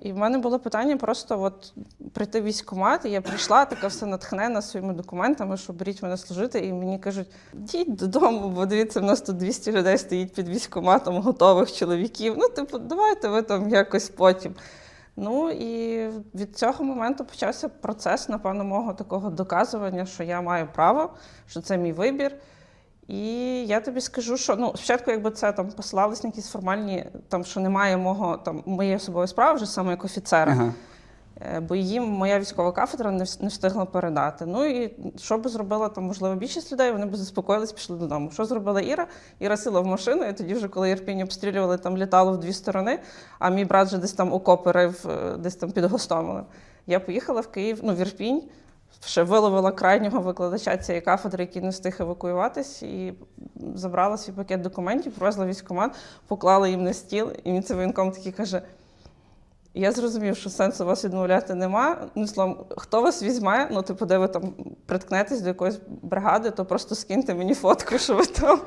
І в мене було питання просто от прийти в військкомат, я прийшла така все натхнена своїми документами, що беріть мене служити, і мені кажуть, йдіть додому, бо дивіться, в нас тут 200 людей стоїть під військкоматом, готових чоловіків. Ну, типу, давайте ви там якось потім. Ну і від цього моменту почався процес, напевно, мого такого доказування, що я маю право, що це мій вибір. І я тобі скажу, що ну спочатку, якби це там посилалось на якісь формальні, там що немає мого там моєї особової справи, вже саме як офіцера. Ага. Е, Бо їм моя військова кафедра не, не встигла передати. Ну і що би зробила там, можливо, більшість людей, вони б заспокоїлись, пішли додому. Що зробила Іра? Іра сіла в машину, і тоді, вже, коли Ірпінь обстрілювали, там літало в дві сторони, а мій брат вже десь там окопи рив, е, десь там під Гостомелем. Я поїхала в Київ, ну в Ірпінь, ще виловила крайнього викладача цієї кафедри, який не встиг евакуюватись, і забрала свій пакет документів, привезла військкомат, поклала їм на стіл, і мені це воєнком такий каже. Я зрозумів, що сенсу вас відмовляти нема. Ну, словом, хто вас візьме, ну, типу, де ви там приткнетесь до якоїсь бригади, то просто скиньте мені фотку, що ви там.